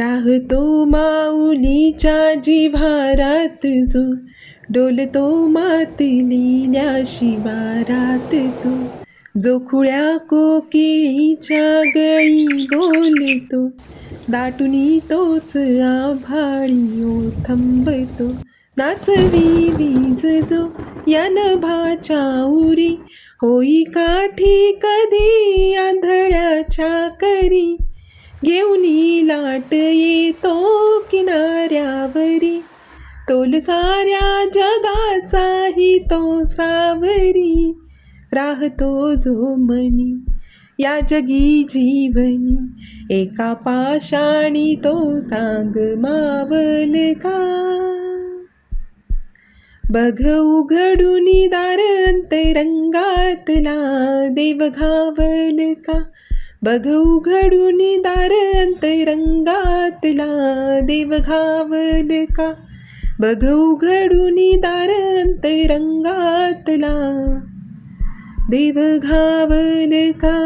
राहतो माऊलीच्या जिव्हारात जो. डोलतो मातलील्या शिवारात तो. जो खुळ्या कोकिळीच्या गळी बोलतो. दाटुनी तोच आभाळी ओ थंबतो. नाचवी वीज जो या नभाच्या उरी. होई काठी कधी आंधळ्याच्या करी. घेऊनी लाट येतो किनाऱ्यावरी. तोल साऱ्या जगाचाही तो सावरी. राहतो जो मनी या जगी जीवनी. एका पाशाणी तो सांग मावल का? बघ उघडूनी दार अंतरंगातला देव घावल का? बघ उघडूनी दार अंतरंगातला देव घावल का? बघ उघडूनी दार अंतरंगातला देव घावल का?